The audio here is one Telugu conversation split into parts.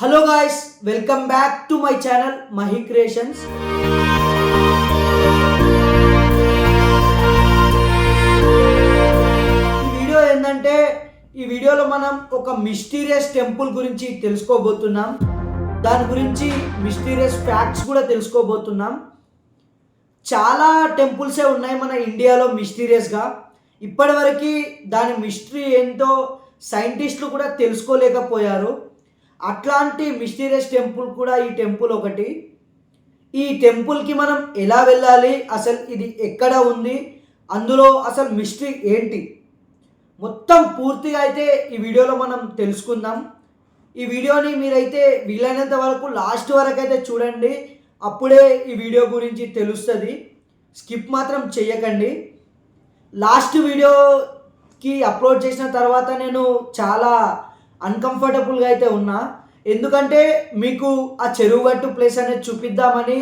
Hello guys welcome back to my channel Mahi creations ఈ వీడియో ఏంటంటే ఈ వీడియోలో మనం ఒక మిస్టీరియస్ టెంపుల్ గురించి తెలుసుకోబోతున్నాం. దాని గురించి మిస్టీరియస్ ఫ్యాక్ట్స్ కూడా తెలుసుకోబోతున్నాం. చాలా టెంపుల్సే ఉన్నాయి మన ఇండియాలో మిస్టీరియస్గా ఇప్పటివరకు దాని మిస్టరీ ఏంటో సైంటిస్టులు కూడా తెలుసుకోలేకపోయారు. అట్లాంటి మిస్టీరియస్ టెంపుల్ కూడా ఈ టెంపుల్ ఒకటి. ఈ టెంపుల్కి మనం ఎలా వెళ్ళాలి? అసలు ఇది ఎక్కడ ఉంది? అందులో అసలు మిస్టరీ ఏంటి? మొత్తం పూర్తిగా అయితే ఈ వీడియోలో మనం తెలుసుకుందాం. ఈ వీడియోని మీరైతే వీలైనంత వరకు లాస్ట్ వరకు అయితే చూడండి. అప్పుడే ఈ వీడియో గురించి తెలుస్తుంది. స్కిప్ మాత్రం చెయ్యకండి. లాస్ట్ వీడియోకి అప్లోడ్ చేసిన తర్వాత నేను చాలా అన్కంఫర్టబుల్గా అయితే ఉన్నా ఎందుకంటే మీకు ఆ చెరువు గట్టు ప్లేస్ అనేది చూపిద్దామని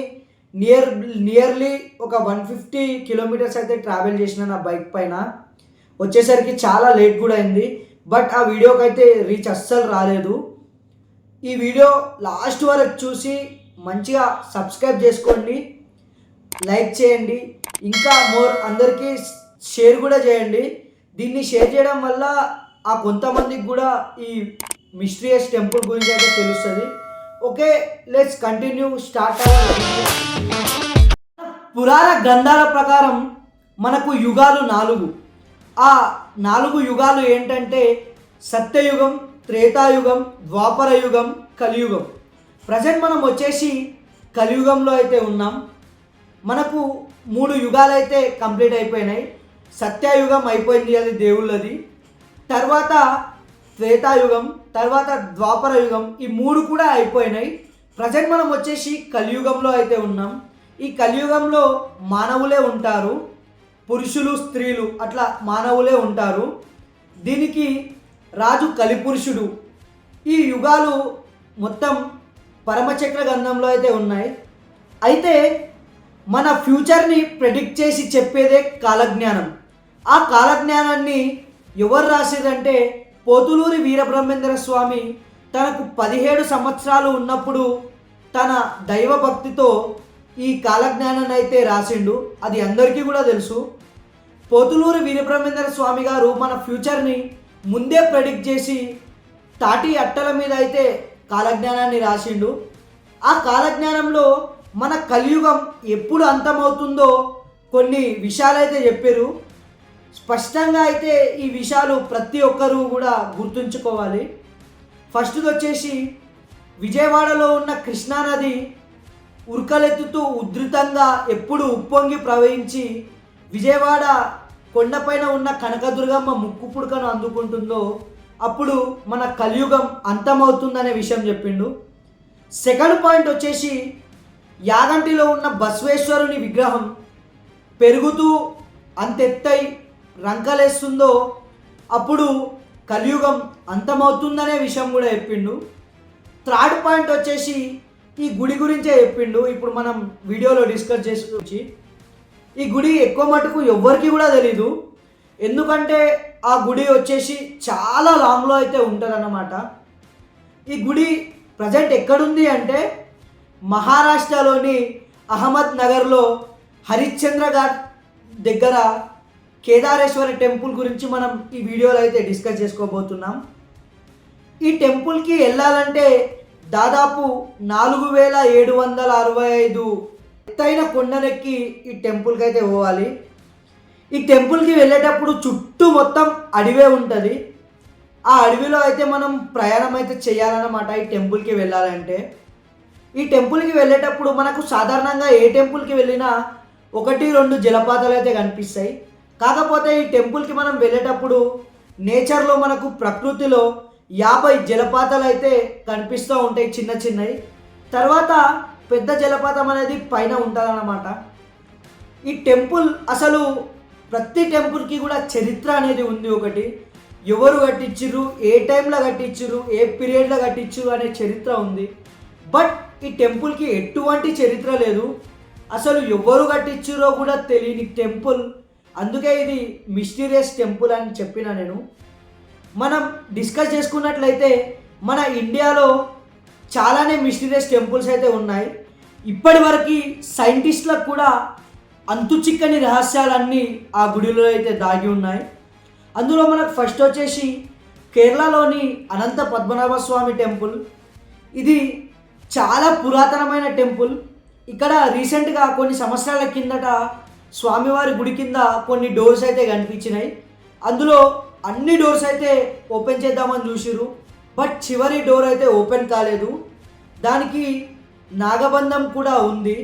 నియర్ నియర్లీ ఒక వన్ ఫిఫ్టీ కిలోమీటర్స్ అయితే ట్రావెల్ చేసిన నా బైక్ పైన వచ్చేసరికి చాలా లేట్ కూడా అయింది. బట్ ఆ వీడియోకి అయితే రీచ్ అస్సలు రాలేదు. ఈ వీడియో లాస్ట్ వరకు చూసి మంచిగా సబ్స్క్రైబ్ చేసుకోండి. లైక్ చేయండి. ఇంకా మోర్ అందరికీ షేర్ కూడా చేయండి. దీన్ని షేర్ చేయడం వల్ల ఆ కొంతమందికి కూడా ఈ మిస్ట్రియస్ టెంపుల్ గురించి అయితే తెలుస్తుంది. ఓకే లెట్స్ కంటిన్యూ స్టార్ట్ పురాణ గ్రంథాల ప్రకారం మనకు యుగాలు నాలుగు. ఆ నాలుగు యుగాలు ఏంటంటే సత్యయుగం త్రేతాయుగం ద్వాపర యుగం కలియుగం. ప్రజెంట్ మనం వచ్చేసి కలియుగంలో అయితే ఉన్నాం. మనకు మూడు యుగాలు అయితే కంప్లీట్ అయిపోయినాయి. సత్యయుగం అయిపోయింది అది దేవుళ్ళది. తర్వాత త్రేతాయుగం తర్వాత ద్వాపర యుగం ఈ మూడు కూడా అయిపోయినాయి. ప్రజెంట్ మనం వచ్చేసి కలియుగంలో అయితే ఉన్నాం. ఈ కలియుగంలో మానవులే ఉంటారు. పురుషులు స్త్రీలు అట్లా మానవులే ఉంటారు. దీనికి రాజు కలిపురుషుడు. ఈ యుగాలు మొత్తం పరమచక్ర గంధంలో అయితే ఉన్నాయి. అయితే మన ఫ్యూచర్ని ప్రెడిక్ట్ చేసి చెప్పేదే కాలజ్ఞానం. ఆ కాలజ్ఞానాన్ని ఎవరు రాసేదంటే పోతులూరి వీరబ్రహ్మేంద్ర స్వామి తనకు పదిహేడు సంవత్సరాలు ఉన్నప్పుడు తన దైవ భక్తితో ఈ కాలజ్ఞానాన్ని అయితే రాసిండు. అది అందరికీ కూడా తెలుసు. పోతులూరి వీరబ్రహ్మేంద్ర స్వామి గారు మన ఫ్యూచర్ని ముందే ప్రెడిక్ట్ చేసి తాటి అట్టల మీద అయితే కాలజ్ఞానాన్ని రాసిండు. ఆ కాలజ్ఞానంలో మన కలియుగం ఎప్పుడు అంతమవుతుందో కొన్ని విషయాలు అయితే చెప్పారు స్పష్టంగా అయితే ఈ విషయాలు ప్రతి ఒక్కరూ కూడా గుర్తుంచుకోవాలి. ఫస్ట్ది వచ్చేసి విజయవాడలో ఉన్న కృష్ణానది ఉరకలెత్తుతూ ఉధృతంగా ఎప్పుడు ఉప్పొంగి ప్రవహించి విజయవాడ కొండపైన ఉన్న కనకదుర్గమ్మ ముక్కు పుడకను అందుకుంటుందో అప్పుడు మన కలియుగం అంతమవుతుందనే విషయం చెప్పిండు. సెకండ్ పాయింట్ వచ్చేసి యాగంటిలో ఉన్న బసవేశ్వరుని విగ్రహం పెరుగుతూ అంతెత్తై రంకలేస్తుందో అప్పుడు కలియుగం అంతమవుతుందనే విషయం కూడా చెప్పిండు. థర్డ్ పాయింట్ వచ్చేసి ఈ గుడి గురించే చెప్పిండు. ఇప్పుడు మనం వీడియోలో డిస్కస్ చేసుకోవచ్చు ఈ గుడి ఎక్కువ మటుకు ఎవ్వరికి కూడా తెలీదు. ఎందుకంటే ఆ గుడి వచ్చేసి చాలా లాంగ్లో అయితే ఉంటుందన్నమాట. ఈ గుడి ప్రజెంట్ ఎక్కడుంది అంటే మహారాష్ట్రలోని అహ్మద్ నగర్లో హరిశ్చంద్ర ఘాట్ దగ్గర కేదారేశ్వర టెంపుల్ గురించి మనం ఈ వీడియోలో అయితే డిస్కస్ చేసుకోబోతున్నాం. ఈ టెంపుల్కి వెళ్ళాలంటే దాదాపు నాలుగు వేల ఏడు వందల అరవై ఐదు ఎత్తైన కొండనెక్కి ఈ టెంపుల్కి అయితే పోవాలి. ఈ టెంపుల్కి వెళ్ళేటప్పుడు చుట్టూ మొత్తం అడవే ఉంటుంది. ఆ అడవిలో అయితే మనం ప్రయాణం అయితే చేయాలన్నమాట ఈ టెంపుల్కి వెళ్ళాలంటే. ఈ టెంపుల్కి వెళ్ళేటప్పుడు మనకు సాధారణంగా ఏ టెంపుల్కి వెళ్ళినా ఒకటి రెండు జలపాతాలు అయితే కనిపిస్తాయి. కాకపోతే ఈ టెంపుల్కి మనం వెళ్ళేటప్పుడు నేచర్లో మనకు ప్రకృతిలో యాభై జలపాతాలు అయితే కనిపిస్తూ ఉంటాయి చిన్న చిన్నవి. తర్వాత పెద్ద జలపాతం అనేది పైన ఉంటుందన్నమాట. ఈ టెంపుల్ అసలు ప్రతి టెంపుల్కి కూడా చరిత్ర అనేది ఉంది ఒకటి. ఎవరు కట్టించిర్రు ఏ టైంలో కట్టించిర్రు ఏ పీరియడ్లో కట్టించిర్రు అనే చరిత్ర ఉంది. బట్ ఈ టెంపుల్కి ఎటువంటి చరిత్ర లేదు. అసలు ఎవరు కట్టించురో కూడా తెలియని టెంపుల్ అందుకే ఇది మిస్టీరియస్ టెంపుల్ అని చెప్పిన నేను. మనం డిస్కస్ చేసుకున్నట్లయితే మన ఇండియాలో చాలానే మిస్టీరియస్ టెంపుల్స్ అయితే ఉన్నాయి. ఇప్పటి వరకు సైంటిస్టులకు కూడా అంతు చిక్కని రహస్యాలన్నీ ఆ గుడిలో అయితే దాగి ఉన్నాయి. అందులో మనకు ఫస్ట్ వచ్చేసి కేరళలోని అనంత పద్మనాభ స్వామి టెంపుల్. ఇది చాలా పురాతనమైన టెంపుల్. ఇక్కడ రీసెంట్గా కొన్ని సంవత్సరాల కిందట స్వామివారి గుడి కింద కొన్ని డోర్స్ అయితే కనిపించినాయి. అందులో అన్ని డోర్స్ అయితే ఓపెన్ చేద్దామని చూసిరు బట్ చివరి డోర్ అయితే ఓపెన్ కాలేదు. దానికి నాగబంధం కూడా ఉంది.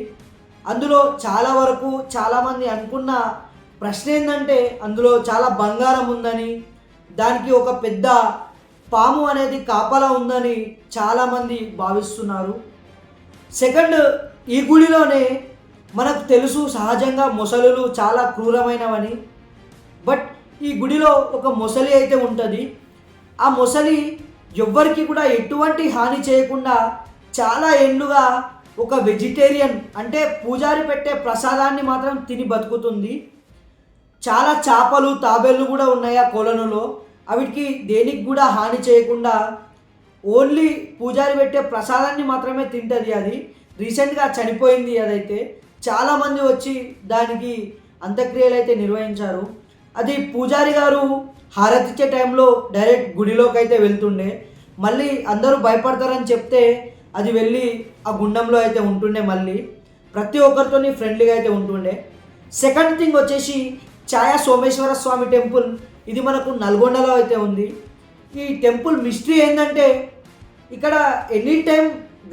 అందులో చాలా వరకు చాలామంది అనుకున్న ప్రశ్న ఏంటంటే అందులో చాలా బంగారం ఉందని దానికి ఒక పెద్ద పాము అనేది కాపలా ఉందని చాలామంది భావిస్తున్నారు. సెకండ్ ఈ గుడిలోనే మనకు తెలుసు సహజంగా మొసలులు చాలా క్రూరమైనవని. బట్ ఈ గుడిలో ఒక మొసలి అయితే ఉంటుంది. ఆ మొసలి ఎవ్వరికి కూడా ఎటువంటి హాని చేయకుండా చాలా ఏళ్ళుగా ఒక వెజిటేరియన్ అంటే పూజారి పెట్టే ప్రసాదాన్ని మాత్రం తిని బతుకుతుంది. చాలా చేపలు తాబేళ్ళు కూడా ఉన్నాయి ఆ కొలనులో. అవిటికి దేనికి కూడా హాని చేయకుండా ఓన్లీ పూజారి పెట్టే ప్రసాదాన్ని మాత్రమే తింటుంది అది. రీసెంట్గా చనిపోయింది అదైతే. చాలామంది వచ్చి దానికి అంత్యక్రియలు అయితే నిర్వహించారు. అది పూజారి గారు హారతిచ్చే టైంలో డైరెక్ట్ గుడిలోకి అయితే వెళ్తుండే. మళ్ళీ అందరూ భయపడతారని చెప్తే అది వెళ్ళి ఆ గుండంలో అయితే ఉంటుండే మళ్ళీ. ప్రతి ఒక్కరితోని ఫ్రెండ్లీగా అయితే ఉంటుండే. సెకండ్ థింగ్ వచ్చేసి ఛాయా సోమేశ్వర స్వామి టెంపుల్. ఇది మనకు నల్గొండలో అయితే ఉంది. ఈ టెంపుల్ మిస్టరీ ఏంటంటే ఇక్కడ ఎనీ టైం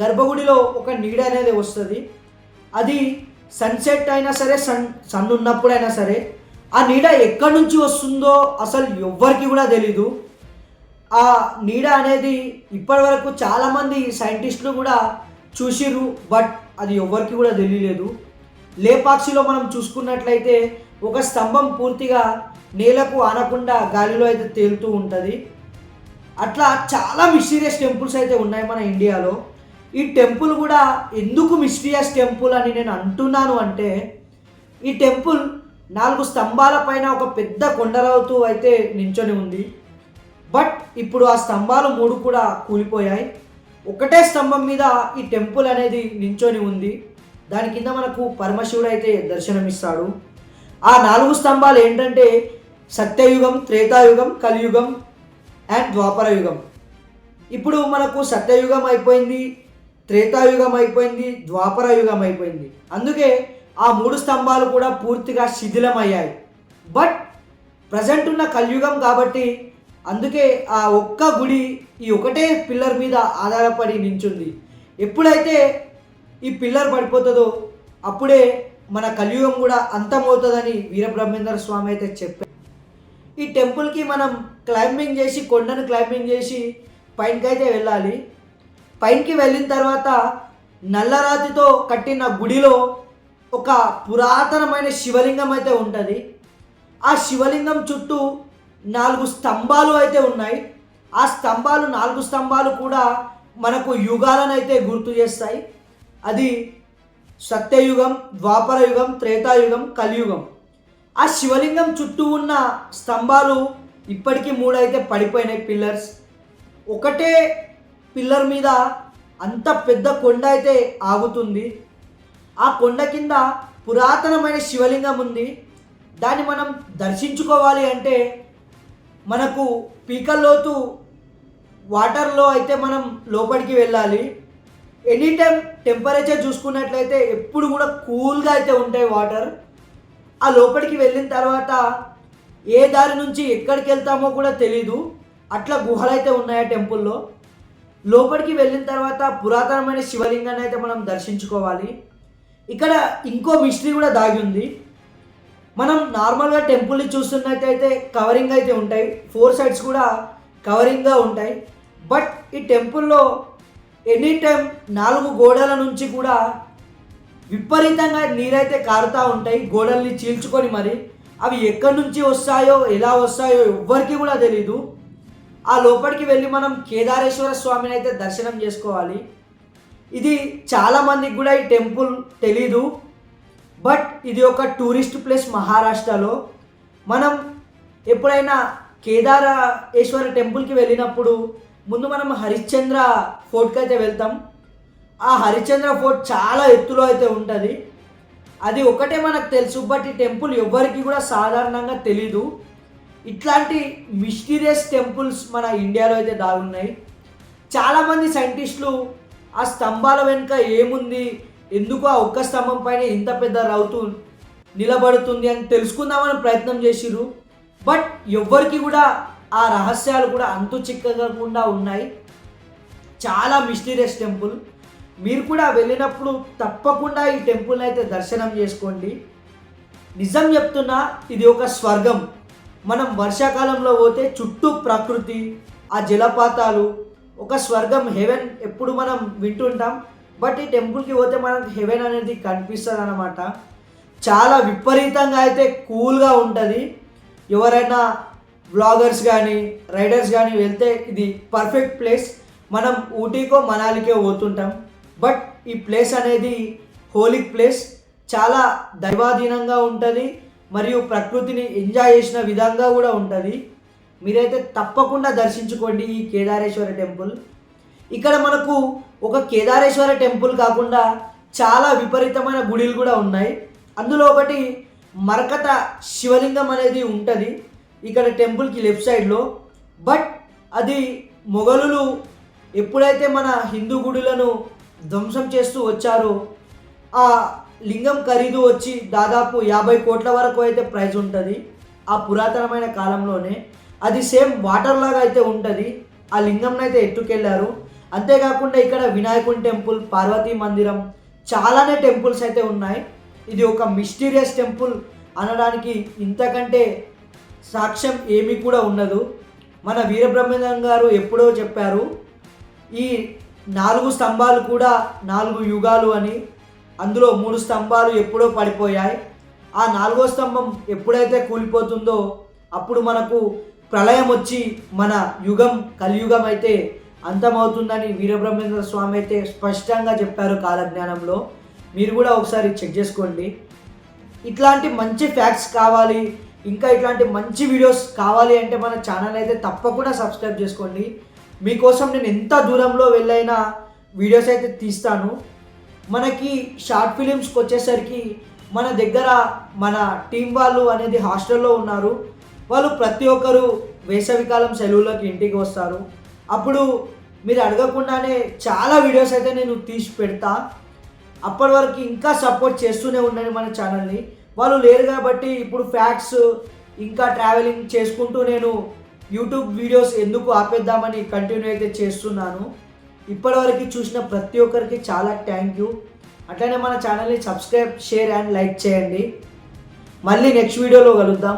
గర్భగుడిలో ఒక నీడ అనేది వస్తుంది. అది సన్సెట్ అయినా సరే సన్ సన్ ఉన్నప్పుడైనా సరే ఆ నీడ ఎక్కడి నుంచి వస్తుందో అసలు ఎవ్వరికి కూడా తెలీదు. ఆ నీడ అనేది ఇప్పటి వరకు చాలామంది సైంటిస్టులు కూడా చూసిర్రు బట్ అది ఎవరికి కూడా తెలియలేదు. లేపాక్షిలో మనం చూసుకున్నట్లయితే ఒక స్తంభం పూర్తిగా నేలకు ఆనకుండా గాలిలో అయితే తేలుతూ ఉంటుంది. అట్లా చాలా మిస్టీరియస్ టెంపుల్స్ అయితే ఉన్నాయి మన ఇండియాలో. ఈ టెంపుల్ కూడా ఎందుకు మిస్టీరియస్ టెంపుల్ అని నేను అంటున్నాను అంటే ఈ టెంపుల్ నాలుగు స్తంభాల పైన ఒక పెద్ద కొండరావుతూ అయితే నించొని ఉంది. బట్ ఇప్పుడు ఆ స్తంభాలు మూడు కూడా కూలిపోయాయి. ఒకటే స్తంభం మీద ఈ టెంపుల్ అనేది నించొని ఉంది. దాని కింద మనకు పరమశివుడు అయితే దర్శనమిస్తాడు. ఆ నాలుగు స్తంభాలు ఏంటంటే సత్యయుగం త్రేతాయుగం కలియుగం అండ్ ద్వాపర యుగం ఇప్పుడు మనకు సత్యయుగం అయిపోయింది. త్రేతాయుగం అయిపోయింది ద్వాపర యుగం అయిపోయింది అందుకే ఆ మూడు స్తంభాలు కూడా పూర్తిగా శిథిలమయ్యాయి. బట్ ప్రజెంట్ ఉన్న కలియుగం కాబట్టి అందుకే ఆ ఒక్క గుడి ఈ ఒకటే పిల్లర్ మీద ఆధారపడి నించుంది. ఎప్పుడైతే ఈ పిల్లర్ పడిపోతుందో అప్పుడే మన కలియుగం కూడా అంతమవుతుందని వీరబ్రహ్మేంద్ర స్వామి అయితే చెప్పారు. ఈ టెంపుల్కి మనం క్లైంబింగ్ చేసి కొండను క్లైంబింగ్ చేసి పైనకైతే వెళ్ళాలి. పైకి వెళ్ళిన తర్వాత నల్లరాతితో కట్టిన గుడిలో ఒక పురాతనమైన శివలింగం అయితే ఉంటుంది. ఆ శివలింగం చుట్టూ నాలుగు స్తంభాలు అయితే ఉన్నాయి. ఆ స్తంభాలు నాలుగు స్తంభాలు కూడా మనకు యుగాలను అయితే గుర్తు చేస్తాయి. అది సత్యయుగం ద్వాపర యుగం త్రేతాయుగం కలియుగం. ఆ శివలింగం చుట్టూ ఉన్న స్తంభాలు ఇప్పటికీ మూడైతే పడిపోయినాయి పిల్లర్స్ ఒకటే పిల్లర్ మీద అంత పెద్ద కొండ అయితే ఆగుతుంది. ఆ కొండ కింద పురాతనమైన శివలింగం ఉంది. దాన్ని మనం దర్శించుకోవాలి అంటే మనకు పీకల్లోతు వాటర్లో అయితే మనం లోపలికి వెళ్ళాలి. ఎనీ టైం టెంపరేచర్ చూసుకున్నట్లయితే ఎప్పుడు కూడా కూల్గా అయితే ఉంటాయి వాటర్ ఆ లోపలికి వెళ్ళిన తర్వాత ఏ దారి నుంచి ఎక్కడికి వెళ్తామో కూడా తెలీదు. అట్లా గుహలు అయితే ఉన్నాయి ఆ టెంపుల్లో లోపలికి వెళ్ళిన తర్వాత పురాతనమైన శివలింగాన్ని అయితే మనం దర్శించుకోవాలి. ఇక్కడ ఇంకో మిస్టరీ కూడా దాగి ఉంది. మనం నార్మల్గా టెంపుల్ని చూస్తున్నట్టయితే కవరింగ్ అయితే ఉంటాయి. ఫోర్ సైడ్స్ కూడా కవరింగ్గా ఉంటాయి. బట్ ఈ టెంపుల్లో ఎనీ టైం నాలుగు గోడల నుంచి కూడా విపరీతంగా నీరైతే కారుతూ ఉంటాయి. గోడల్ని చీల్చుకొని మరి అవి ఎక్కడి నుంచి వస్తాయో ఎలా వస్తాయో ఎవ్వరికి కూడా తెలీదు. ఆ లోపలికి వెళ్ళి మనం కేదారేశ్వర స్వామిని అయితే దర్శనం చేసుకోవాలి. ఇది చాలామందికి కూడా ఈ టెంపుల్ తెలీదు. బట్ ఇది ఒక టూరిస్ట్ ప్లేస్ మహారాష్ట్రలో. మనం ఎప్పుడైనా కేదారేశ్వర టెంపుల్కి వెళ్ళినప్పుడు ముందు మనం హరిశ్చంద్ర ఫోర్ట్కి అయితే వెళ్తాం. ఆ హరిశ్చంద్ర ఫోర్ట్ చాలా ఎత్తులో అయితే ఉంటుంది. అది ఒకటే మనకు తెలుసు బట్ ఈ టెంపుల్ ఎవరికి కూడా సాధారణంగా తెలీదు. ఇట్లాంటి మిస్టీరియస్ టెంపుల్స్ మన ఇండియాలో అయితే దాగున్నాయి. చాలామంది సైంటిస్టులు ఆ స్తంభాల వెనుక ఏముంది ఎందుకు ఆ ఒక్క స్తంభం పైన ఇంత పెద్ద రౌతు నిలబడుతుంది అని తెలుసుకుందామని ప్రయత్నం చేసిరు బట్ ఎవ్వరికి కూడా ఆ రహస్యాలు కూడా అంతు చిక్కకుండా ఉన్నాయి. చాలా మిస్టీరియస్ టెంపుల్. మీరు కూడా వెళ్ళినప్పుడు తప్పకుండా ఈ టెంపుల్ని అయితే దర్శనం చేసుకోండి. నిజం చెప్తున్నా ఇది ఒక స్వర్గం. మనం వర్షాకాలంలో పోతే చుట్టూ ప్రకృతి ఆ జలపాతాలు ఒక స్వర్గం హెవెన్ ఎప్పుడు మనం వింటుంటాం. బట్ ఈ టెంపుల్కి పోతే మనకు హెవెన్ అనేది కనిపిస్తుంది అనమాట చాలా విపరీతంగా అయితే కూల్గా ఉంటుంది. ఎవరైనా బ్లాగర్స్ కానీ రైడర్స్ కానీ వెళ్తే ఇది పర్ఫెక్ట్ ప్లేస్. మనం ఊటీకో మనాలికో పోతుంటాం. బట్ ఈ ప్లేస్ అనేది హోలిక్ ప్లేస్. చాలా దైవాధీనంగా ఉంటుంది. మరియు ప్రకృతిని ఎంజాయ్ చేసిన విధంగా కూడా ఉంటుంది. మీరైతే తప్పకుండా దర్శించుకోండి ఈ కేదారేశ్వర టెంపుల్. ఇక్కడ మనకు ఒక కేదారేశ్వర టెంపుల్ కాకుండా చాలా విపరీతమైన గుడిలు కూడా ఉన్నాయి. అందులో ఒకటి మరకత శివలింగం అనేది ఉంటుంది ఇక్కడ టెంపుల్కి లెఫ్ట్ సైడ్లో. బట్ అది మొఘలులు ఎప్పుడైతే మన హిందూ గుడులను ధ్వంసం చేస్తూ వచ్చారో ఆ లింగం ఖరీదు వచ్చి దాదాపు యాభై కోట్ల వరకు అయితే ప్రైజ్ ఉంటుంది. ఆ పురాతనమైన కాలంలోనే అది సేమ్ వాటర్ లాగా అయితే ఉంటుంది. ఆ లింగంని అయితే ఎత్తుకెళ్ళారు అంతేకాకుండా ఇక్కడ వినాయకుని టెంపుల్ పార్వతీ మందిరం చాలానే టెంపుల్స్ అయితే ఉన్నాయి. ఇది ఒక మిస్టీరియస్ టెంపుల్ అనడానికి ఇంతకంటే సాక్ష్యం ఏమీ కూడా ఉండదు. మన వీరబ్రహ్మేంద్రం గారు ఎప్పుడో చెప్పారు ఈ నాలుగు స్తంభాలు కూడా నాలుగు యుగాలు అని. అందులో మూడు స్తంభాలు ఎప్పుడో పడిపోయాయి. ఆ నాలుగో స్తంభం ఎప్పుడైతే కూలిపోతుందో అప్పుడు మనకు ప్రళయం వచ్చి మన యుగం కలియుగం అయితే అంతమవుతుందని వీరబ్రహ్మేంద్ర స్వామి అయితే స్పష్టంగా చెప్పారు కాలజ్ఞానంలో. మీరు కూడా ఒకసారి చెక్ చేసుకోండి. ఇట్లాంటి మంచి ఫ్యాక్ట్స్ కావాలి ఇంకా ఇట్లాంటి మంచి వీడియోస్ కావాలి అంటే మన ఛానల్ అయితే తప్పకుండా సబ్స్క్రైబ్ చేసుకోండి. మీకోసం నేను ఎంత దూరంలో వెళ్ళైనా వీడియోస్ అయితే తీస్తాను. మనకి షార్ట్ ఫిలిమ్స్కి వచ్చేసరికి మన దగ్గర మన టీం వాళ్ళు అనేది హాస్టల్లో ఉన్నారు. వాళ్ళు ప్రతి ఒక్కరు వేసవికాలం సెలవులోకి ఇంటికి వస్తారు. అప్పుడు మీరు అడగకుండానే చాలా వీడియోస్ అయితే నేను తీసి పెడతా. అప్పటి వరకు ఇంకా సపోర్ట్ చేస్తూనే ఉండండి మన ఛానల్ని. వాళ్ళు లేరు కాబట్టి ఇప్పుడు ఫ్యాక్ట్స్ ఇంకా ట్రావెలింగ్ చేసుకుంటూ నేను యూట్యూబ్ వీడియోస్ ఎందుకు ఆపేద్దామని కంటిన్యూ అయితే చేస్తున్నాను. ఇప్పటివరకు చూసిన ప్రతి ఒక్కరికి చాలా థ్యాంక్ యూ అట్లనే మన ఛానల్ని సబ్స్క్రైబ్ షేర్ అండ్ లైక్ చేయండి. మళ్ళీ నెక్స్ట్ వీడియోలో కలుద్దాం.